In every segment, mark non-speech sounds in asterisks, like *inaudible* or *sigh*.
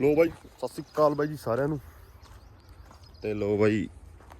ਲੋ ਬਾਈ, ਸਤਿ ਸ੍ਰੀ ਅਕਾਲ ਬਾਈ ਜੀ ਸਾਰਿਆਂ ਨੂੰ। ਤੇ ਲੋ ਬਾਈ,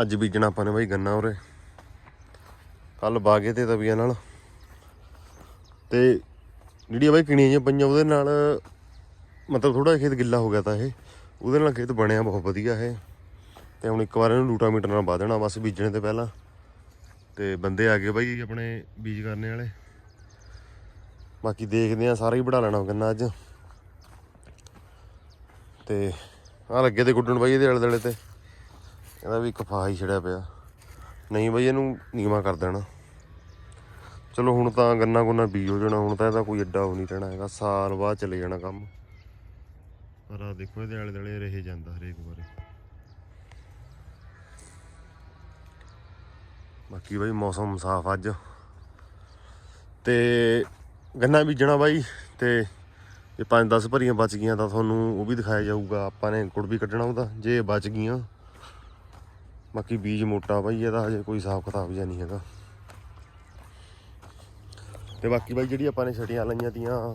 ਅੱਜ ਬੀਜਣਾ ਆਪਾਂ ਨੇ ਬਾਈ ਗੰਨਾ ਉਰੇ। ਕੱਲ ਬਾਗੇ ਤੇ ਤਵੀਆਂ ਨਾਲ। ਤੇ ਜਿਹੜੀ ਬਾਈ ਕਿਣੀਆਂ ਜਿਹੀਆਂ ਪਈਆਂ, ਉਹਦੇ ਨਾਲ ਮਤਲਬ ਥੋੜਾ ਖੇਤ ਗਿੱਲਾ ਹੋ ਗਿਆ ਤਾਂ ਇਹ। ਉਹਦੇ ਨਾਲ ਖੇਤ ਬਣਿਆ ਬਹੁਤ ਵਧੀਆ ਇਹ। ਤੇ ਹੁਣ ਇੱਕ ਵਾਰ ਇਹਨੂੰ ਲੂਟਾ ਮੀਟਰ ਨਾਲ ਪਾ ਦੇਣਾ ਬਸ ਬੀਜਣੇ ਤੇ ਪਹਿਲਾਂ। ਤੇ ਬੰਦੇ ਆ ਗਏ ਬਾਈ ਆਪਣੇ ਬੀਜ ਕਰਨੇ ਵਾਲੇ। ਬਾਕੀ ਦੇਖਦੇ ਆ ਸਾਰਾ ਹੀ ਵੜਾ ਲੈਣਾ ਗੰਨਾ ਅੱਜ। ਤੇ ਆ ਲੱਗੇ ਤੇ ਗੁੱਡਣ ਬਾਈ ਇਹਦੇ ਆਲੇ ਦੁਆਲੇ ਤੇ। ਇਹਦਾ ਵੀ ਇੱਕ ਫਾਹਾ ਹੀ ਛੜਿਆ ਪਿਆ। ਨਹੀਂ ਬਾਈ ਇਹਨੂੰ ਨੀਵਾ ਕਰ ਦੇਣਾ। ਚਲੋ ਹੁਣ ਤਾਂ ਗੰਨਾ ਗੁੰਨਾ ਬੀਜ ਹੋ ਜਾਣਾ। ਹੁਣ ਤਾਂ ਇਹਦਾ ਕੋਈ ਐਡਾ ਹੋ ਨਹੀਂ ਰਹਿਣਾ ਹੈਗਾ। ਸਾਲ ਬਾਅਦ ਚਲੇ ਜਾਣਾ ਕੰਮ। ਪਰ ਆ ਦੇਖੋ ਇਹਦੇ ਆਲੇ ਦੁਆਲੇ ਰਹੇ ਜਾਂਦਾ ਹਰੇਕ ਵਾਰੀ। ਬਾਕੀ ਬਾਈ ਮੌਸਮ ਸਾਫ਼ ਅੱਜ। ਤੇ ਗੰਨਾ ਬੀਜਣਾ ਬਾਈ। ਤੇ ਜੇ 5-10 ਭਰੀਆਂ ਬਚ ਗਈਆਂ ਤਾਂ ਤੁਹਾਨੂੰ ਉਹ ਵੀ ਦਿਖਾਇਆ ਜਾਊਗਾ, ਆਪਾਂ ਨੇ ਕੁੜ ਵੀ ਕੱਢਣਾ ਉਹਦਾ, ਜੇ ਬਚ ਗਈਆਂ। ਬਾਕੀ ਬੀਜ ਮੋਟਾ ਬਾਈ, ਇਹਦਾ ਹਜੇ ਕੋਈ ਹਿਸਾਬ ਕਿਤਾਬ ਜਿਹਾ ਨਹੀਂ ਹੈਗਾ। ਤੇ ਬਾਕੀ ਬਾਈ ਜਿਹੜੀ ਆਪਾਂ ਨੇ ਛਟੀਆਂ ਲਾਈਆਂ ਤੀਆਂ,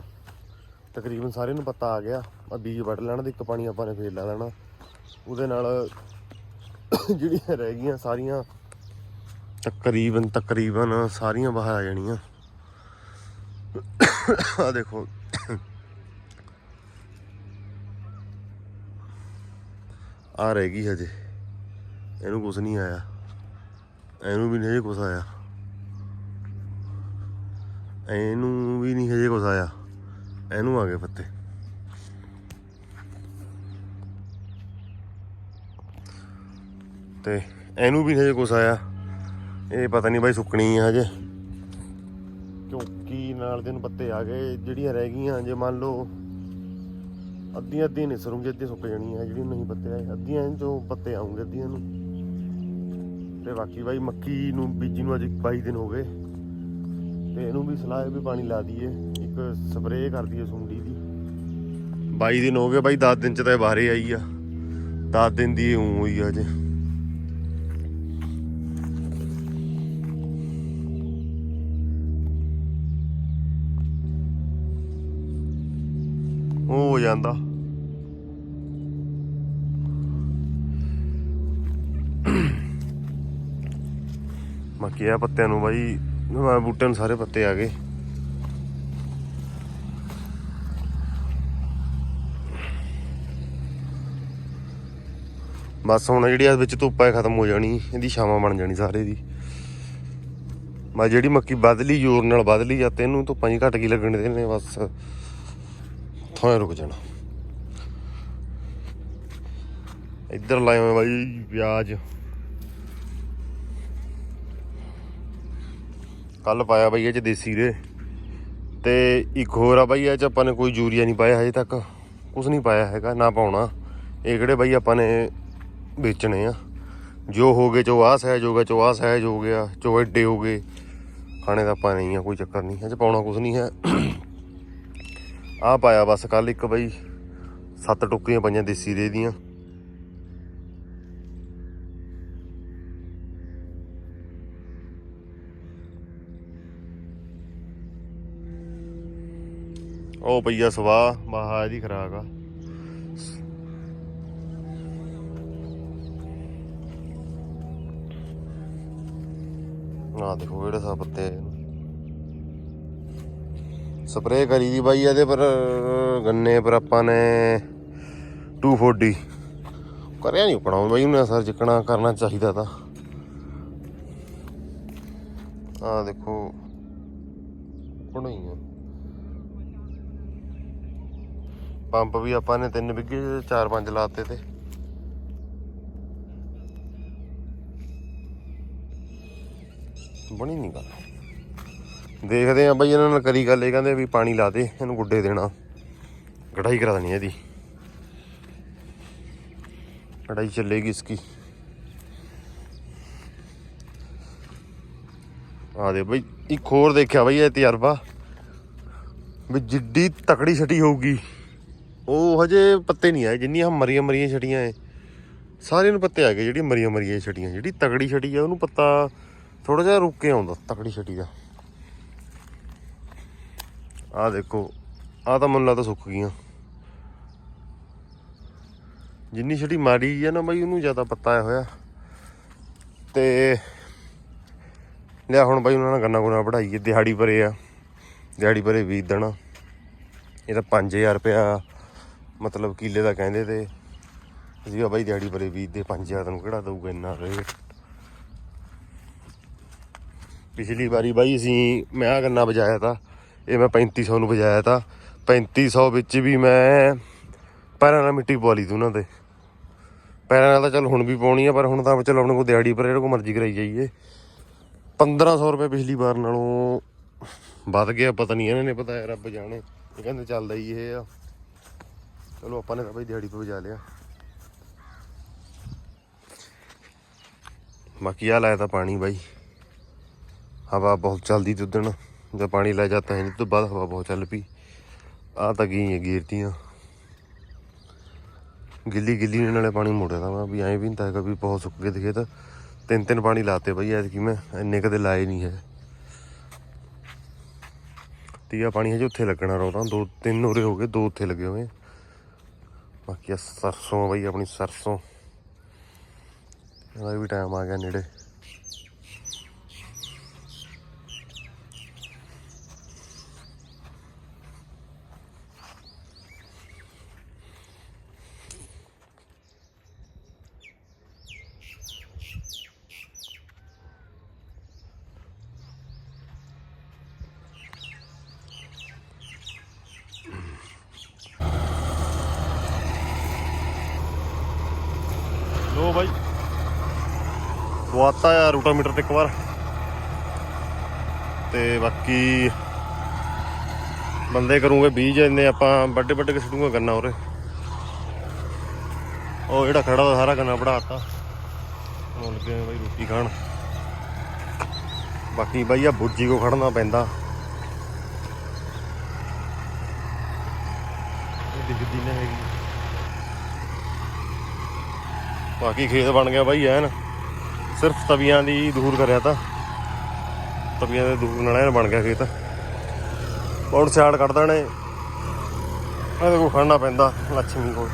ਤਕਰੀਬਨ ਸਾਰਿਆਂ ਨੂੰ ਪਤਾ ਆ ਗਿਆ, ਆ ਬੀਜ ਵੱਢ ਲੈਣਾ ਤੇ ਇੱਕ ਪਾਣੀ ਆਪਾਂ ਨੇ ਫੇਰ ਲਾ ਲੈਣਾ। ਉਹਦੇ ਨਾਲ ਜਿਹੜੀਆਂ ਰਹਿ ਗਈਆਂ ਸਾਰੀਆਂ, ਤਕਰੀਬਨ ਤਕਰੀਬਨ ਸਾਰੀਆਂ ਬਾਹਰ ਆ ਜਾਣੀਆਂ। ਆ ਦੇਖੋ ਆ ਰਹਿ ਗਈ ਹਜੇ। ਇਹਨੂੰ ਕੁਝ ਨਹੀਂ ਆਇਆ। ਇਹਨੂੰ ਵੀ ਨਹੀਂ ਹਜੇ ਕੁਝ ਆਇਆ। ਇਹਨੂੰ ਵੀ ਨਹੀਂ ਹਜੇ ਕੁਝ ਆਇਆ। ਇਹਨੂੰ ਆ ਗਏ ਪੱਤੇ ਤੇ ਇਹਨੂੰ ਵੀ ਹਜੇ ਕੁਝ ਆਇਆ। ਇਹ ਪਤਾ ਨਹੀਂ ਬਾਈ ਸੁੱਕਣੀ ਆ ਹਜੇ। ਕਿਉਂਕਿ ਨਾਲ ਦਿਨ ਪੱਤੇ ਆ ਗਏ। ਜਿਹੜੀਆਂ ਰਹਿ ਗਈਆਂ, ਜੇ ਮੰਨ ਲਓ ਅੱਧੀਆਂ ਅੱਧੀਆਂ ਨਹੀਂ ਸਰੂੰਗੇ ਅੱਧੀਆਂ ਸੁੱਕ ਜਾਣੀਆਂ, ਜਿਹੜੀਆਂ ਨਹੀਂ ਪੱਤੇ ਆਏ ਅੱਧੀਆਂ ਚੋਂ ਪੱਤੇ ਆਉਂਗੇ ਅੱਧੀਆਂ ਨੂੰ। ਤੇ ਬਾਕੀ ਬਾਈ ਮੱਕੀ ਨੂੰ, ਬੀਜੀ ਨੂੰ ਅੱਜ 22 ਦਿਨ ਹੋ ਗਏ। ਤੇ ਇਹਨੂੰ ਵੀ ਸਲਾਹ ਹੈ ਵੀ ਪਾਣੀ ਲਾ ਦਈਏ, ਇੱਕ ਸਪਰੇਅ ਕਰ ਦਈਏ ਸੁੰਡੀ ਦੀ। 22 ਦਿਨ ਹੋ ਗਏ, ਬਾਈ 10 ਦਿਨ ਚ ਤਾਂ ਇਹ ਬਾਹਰੇ ਆਈ ਆ। 10 ਦਿਨ ਦੀ ਉਂ ਹੋਈ ਆ ਅਜੇ। ਉਹ ਹੋ ਜਾਂਦਾ। ਬਾਕੀ ਆ ਪੱਤਿਆਂ ਨੂੰ ਬਾਈ ਬੂਟਿਆਂ ਨੂੰ ਸਾਰੇ ਪੱਤੇ ਆ ਗਏ। ਬਸ ਹੁਣ ਜਿਹੜੀ ਆ ਵਿੱਚ ਧੁੱਪ ਹੈ ਖਤਮ ਹੋ ਜਾਣੀ, ਇਹਦੀ ਛਾਵਾਂ ਬਣ ਜਾਣੀ ਸਾਰੇ ਦੀ। ਮੈਂ ਜਿਹੜੀ ਮੱਕੀ ਬਦਲੀ ਜ਼ੋਰ ਨਾਲ ਬਦਲੀ ਜਾਂ ਤੈਨੂੰ ਧੁੱਪਾਂ ਹੀ ਘਟ ਗਈ ਲੱਗਣ ਦੇ ਨੇ, ਬਸ। ਥੋੜਾ ਰੁਕ ਜਾਣਾ। ਇੱਧਰ ਲਾਏ ਹੋਏ ਬਾਈ ਪਿਆਜ਼। ਕੱਲ ਪਾਇਆ ਬਾਈ ਇਹ ਚ ਦੇਸੀ ਰੇ ਤੇ ਇੱਕ ਹੋਰ ਆ ਬਾਈ ਇਹ ਚ ਆਪਾਂ ਨੇ ਕੋਈ ਯੂਰੀਆ ਨਹੀਂ ਪਾਇਆ ਹਜੇ ਤੱਕ। ਕੁਝ ਨਹੀਂ ਪਾਇਆ ਹੈਗਾ, ਨਾ ਪਾਉਣਾ। ਇਹ ਕਿਹੜੇ ਬਾਈ ਆਪਾਂ ਨੇ ਵੇਚਣੇ ਆ। ਜੋ ਹੋ ਗਏ ਚੋ ਆਹ ਸਹਿਜ ਹੋ ਗਿਆ ਚੋ ਆਹ ਸਹਿਜ ਹੋ ਗਿਆ ਚੋ ਐਡੇ ਹੋ ਗਏ। ਖਾਣੇ ਦਾ ਆਪਾਂ ਨਹੀਂ ਆ ਕੋਈ ਚੱਕਰ ਨਹੀਂ ਇਹ ਚ ਪਾਉਣਾ ਕੁਝ ਨਹੀਂ ਹੈ। ਆ ਪਾਇਆ ਬਸ ਕੱਲ ਇੱਕ ਬਈ, ਸੱਤ ਟੁੱਕੀਆਂ ਪਈਆਂ ਦੇਸੀ ਰੇ ਦੀਆਂ। ਉਹ ਪਈਆ ਸਵਾਹ ਮਹਾ ਇਹਦੀ ਖਰਾਕ ਆ। ਆ ਦੇਖੋ ਜਿਹੜੇ ਸਾ ਪੱਤੇ ਸਪਰੇਅ ਕਰੀ ਦੀ ਬਾਈ ਇਹਦੇ ਪਰ, ਗੰਨੇ ਪਰ ਆਪਾਂ ਨੇ 240 ਕਰਿਆ ਨਹੀਂ ਉਕਣਾ ਬਾਈ ਉਹਨੇ ਅਸਰ ਜਿੱਕਣਾ ਕਰਨਾ ਚਾਹੀਦਾ ਤਾਂ। ਆ ਦੇਖੋ ਉਕਣਾ ਹੀ ਆ ਪੰਪ ਵੀ ਆਪਾਂ ਨੇ ਤਿੰਨ ਵਿੱਗੇ ਚਾਰ ਪੰਜ ਲਾਤੇ ਤੇ। ਬਣੀ ਨਹੀਂ ਗੱਲ। ਦੇਖਦੇ ਆ ਬਾਈ ਇਹਨਾਂ ਨਾਲ ਕਰੀ ਗੱਲ, ਇਹ ਕਹਿੰਦੇ ਵੀ ਪਾਣੀ ਲਾ ਦੇ, ਇਹਨੂੰ ਗੁੱਡੇ ਦੇਣਾ। ਗੜਾਈ ਕਰਾ ਦੇਣੀ ਇਹਦੀ। ਗੜਾਈ ਚੱਲੇਗੀ ਇਸकी ਆ ਦੇ ਬਈ, ਇੱਕ ਹੋਰ ਦੇਖਿਆ ਬਈ ਇਹ ਤਜਰਬਾ। ਵੀ ਜਿੱਡੀ ਤਕੜੀ ਛਟੀ ਹੋਊਗੀ। ਉਹ ਹਜੇ ਪੱਤੇ ਨਹੀਂ ਆਏ, ਜਿੰਨੀਆਂ ਮਰੀਆਂ ਮਰੀਆਂ ਛਟੀਆਂ ਐ। ਸਾਰਿਆਂ ਨੂੰ ਪੱਤੇ ਆ ਗਏ ਜਿਹੜੀ ਮਰੀਆਂ ਮਰੀਆਂ ਛਟੀਆਂ। ਜਿਹੜੀ ਤਕੜੀ ਛਟੀ ਆ, ਉਹਨੂੰ ਪੱਤਾ ਥੋੜਾ ਜਿਹਾ ਰੁੱਕ ਕੇ ਆਉਂਦਾ, ਤਕੜੀ ਛਟੀ ਦਾ। ਆਹ ਦੇਖੋ, ਆਹ ਤਾਂ ਮੈਨੂੰ ਲੱਗਦਾ ਸੁੱਕ ਗਈਆਂ। ਜਿੰਨੀ ਛਟੀ ਮਾੜੀ ਆ ਨਾ ਬਾਈ, ਉਹਨੂੰ ਜ਼ਿਆਦਾ ਪੱਤਾ ਆਇਆ ਹੋਇਆ। ਤੇ ਲਿਆ ਹੁਣ ਬਾਈ, ਉਹਨਾਂ ਨਾਲ ਗੰਨਾ ਗੁੰਨਾ ਵਢਾਈਏ। ਦਿਹਾੜੀ ਭਰੇ ਆ, ਦਿਹਾੜੀ ਭਰੇ ਬੀਜ ਦੇਣਾ ਇਹ ਤਾਂ 5000 ਰੁਪਇਆ, ਮਤਲਬ ਕਿੱਲੇ ਦਾ ਕਹਿੰਦੇ ਤੇ। ਅਸੀਂ ਆ ਬਾਈ, ਦਿਹਾੜੀ ਭਰੇ ਬੀਜ ਦੇ 5000 ਤੁਹਾਨੂੰ ਕਿਹੜਾ ਦਊਗਾ ਇੰਨਾ ਰੇਟ ਪਿਛਲੀ ਵਾਰੀ ਬਾਈ ਅਸੀਂ, ਮੈਂ ਆ ਗੰਨਾ ਵਜਾਇਆ ਤਾਂ ਇਹ ਮੈਂ 3500 ਨੂੰ ਵਜਾਇਆ ਤਾਂ 3500 ਵਿੱਚ ਵੀ ਮੈਂ ਪੈਰਾਂ ਨਾਲ ਮਿੱਟੀ ਪਵਾ ਲਈ ਤੀ ਉਹਨਾਂ ਤੇ। ਪੈਰਾਂ ਨਾਲ ਤਾਂ ਚੱਲ ਹੁਣ ਵੀ ਪਾਉਣੀ ਆ, ਪਰ ਹੁਣ ਤਾਂ ਚੱਲ ਆਪਣੇ ਕੋਲ ਦਿਹਾੜੀ ਪਰ ਜਿਹੜਾ ਕੋ ਮਰਜ਼ੀ ਕਰਾਈ ਜਾਈਏ। 1500 ਰੁਪਏ ਪਿਛਲੀ ਵਾਰ ਨਾਲੋਂ ਵੱਧ ਗਿਆ, ਪਤਾ ਨਹੀਂ ਇਹਨਾਂ ਨੇ ਪਤਾ ਹੈ, ਰੱਬ ਜਾਣੇ। ਇਹ ਕਹਿੰਦੇ ਚੱਲਦਾ ਹੀ ਇਹ ਆ। ਚਲੋ ਆਪਾਂ ਨੇ ਤਾਂ ਬਾਈ ਦਿਹਾੜੀ ਪੇ ਵਜਾ ਲਿਆ। ਬਾਕੀ ਆ ਲਾਇਆ ਤਾਂ ਪਾਣੀ ਬਾਈ। ਹਵਾ ਬਹੁਤ ਚੱਲਦੀ ਤੇ ਉਦਣ ਜਦ ਪਾਣੀ ਲੈ ਜਾਂਦਾ ਹੈ ਨਹੀਂ ਤੋਂ ਬਾਅਦ ਹਵਾ ਬਹੁਤ ਚੱਲ ਪਈ। ਆ ਤਾਂ ਗਈ ਗੀਰਤੀਆਂ। ਗਿੱਲੀ ਗਿੱਲੀ ਨੇ ਨਾਲੇ ਪਾਣੀ ਮੋੜਿਆ ਤਾਂ ਮੈਂ ਵੀ ਐਂ ਵੀ ਨਹੀਂ ਤਾਂ ਹੈਗਾ ਵੀ ਬਹੁਤ ਸੁੱਕ ਗਏ ਦਿਖੇ ਤਾਂ। ਤਿੰਨ ਤਿੰਨ ਪਾਣੀ ਲਾਤੇ ਬਈ, ਐਤਕੀ ਮੈਂ, ਇੰਨੇ ਕਦੇ ਲਾਏ ਨਹੀਂ ਹੈ। ਤੀਆ ਪਾਣੀ ਹਜੇ ਉੱਥੇ ਲੱਗਣਾ ਰੋਦਾ ਦੋ ਤਿੰਨ ਉਰੇ ਹੋ ਗਏ, ਦੋ ਉੱਥੇ ਲੱਗੇ ਹੋਏ। ਬਾਕੀ ਆ ਸਰਸੋਂ ਆ ਬਈ, ਆਪਣੀ ਸਰਸੋਂ। ਇਹਦਾ ਵੀ ਟਾਈਮ ਆ ਗਿਆ ਨੇੜੇ ਲੋ ਬਾਈ ਵਾਤਾ ਆ ਰੂਟਾਮੀਟਰ ਤੇ ਇੱਕ ਵਾਰ। ਤੇ ਬਾਕੀ ਬੰਦੇ ਕਰੂਗੇ ਬੀਜ, ਇੰਨੇ ਆਪਾਂ ਵੱਡੇ ਵੱਡੇ ਕੇ ਸਿੱਟੂਗਾ ਗੰਨਾ ਉਰੇ। ਉਹ ਜਿਹੜਾ ਖੜਾ ਦਾ ਸਾਰਾ ਗੰਨਾ ਵੜਾਤਾ ਹੁਣ ਲੱਗੇ ਬਾਈ ਰੋਟੀ ਖਾਣ। ਬਾਕੀ ਬਾਈ ਆ ਬੁੱਜੀ ਕੋ ਖੜਨਾ ਪੈਂਦਾ। ਇਹ ਦਿਖਦੀ ਹੈਗੀ। ਬਾਕੀ ਖੇਤ ਬਣ ਗਿਆ ਬਾਈ ਐਨ। ਸਿਰਫ ਤਵੀਆਂ ਦੀ ਦੂਰ ਕਰਿਆ ਤਾਂ। ਤਵੀਆਂ ਦੇ ਦੂਰ ਨਾਲ ਬਣ ਗਿਆ ਖੇਤ। ਹੁਣ ਸਿਆੜ ਕੱਢ ਦੇਣੇ। ਇਹਦੇ ਕੋਲ ਖੜਨਾ ਪੈਂਦਾ ਲక్ష్ਮੀ ਕੋਲ।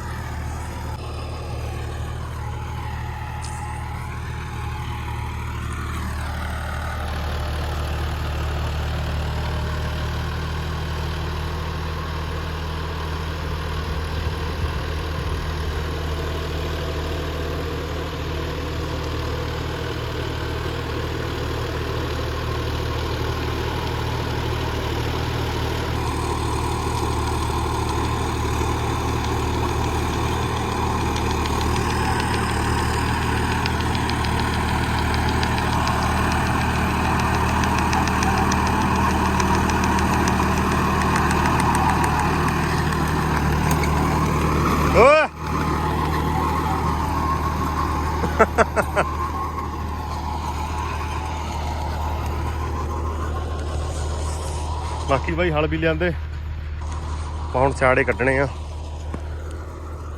*laughs* ਬਾਕੀ ਬਾਈ ਹਲ ਵੀ ਲਿਆਂਦੇ। ਆਪਾਂ ਹੁਣ ਛਾੜੇ ਕੱਢਣੇ ਆ।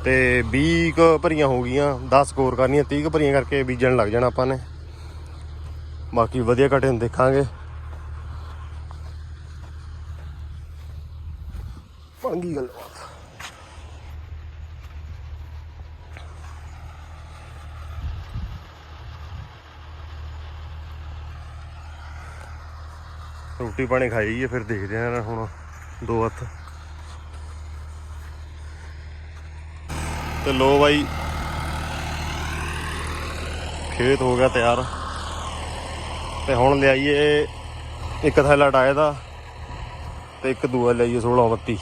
ਤੇ 20 ਕੁ ਭਰੀਆਂ ਹੋ ਗਈਆਂ 10 ਕੋਰ ਕਰਨੀਆਂ 30 ਕੁ ਭਰੀਆਂ ਕਰਕੇ ਬੀਜਣ ਲੱਗ ਜਾਣਾ ਆਪਾਂ ਨੇ। ਬਾਕੀ ਵਧੀਆ ਘਟੇ ਨੂੰ ਦੇਖਾਂਗੇ। ਬਣ ਗਈ ਰੋਟੀ ਪਾਣੀ ਖਾਈ ਜਾਈਏ ਫਿਰ ਦੇਖਦੇ ਆ ਹੁਣ ਦੋ ਹੱਥ। ਤੇ ਲੋ ਬਾਈ, ਖੇਤ ਹੋ ਗਿਆ ਤਿਆਰ। ਤੇ ਹੁਣ ਲਿਆਈਏ ਇੱਕ ਥੈਲਾ ਡਾਏ ਦਾ ਤੇ ਇੱਕ ਦੂਆ ਲਿਆਈਏ 16 ਬੱਤੀ।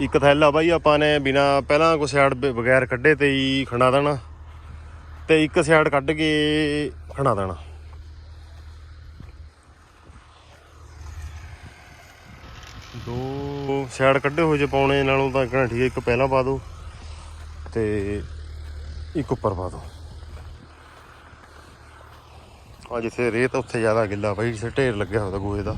ਇੱਕ ਥੈਲਾ ਬਾਈ ਆਪਾਂ ਨੇ ਬਿਨਾ ਪਹਿਲਾਂ ਕੋਈ ਸਾਈਡ ਬਗੈਰ ਕੱਢੇ ਤੇ ਹੀ ਖੰਡਾ ਦੇਣਾ। ਤੇ ਇੱਕ ਸਾਈਡ ਕੱਢ ਕੇ ਖੰਡਾ ਦੇਣਾ। ਦੋ ਸਾਈਡ ਕੱਢੇ ਹੋਏ ਜੇ ਪਾਉਣੇ, ਨਾਲੋਂ ਤਾਂ ਕਹਿਣਾ ਠੀਕ ਹੈ, ਇੱਕ ਪਹਿਲਾਂ ਪਾ ਦਿਓ ਤੇ ਇੱਕ ਉੱਪਰ ਪਾ ਦਿਓ ਆ ਜਿੱਥੇ ਰੇਤ ਉੱਥੇ ਜ਼ਿਆਦਾ ਗਿੱਲਾ, ਬਾਈ ਜਿੱਥੇ ਢੇਰ ਲੱਗਿਆ ਹੁੰਦਾ ਗੋਹੇ ਦਾ।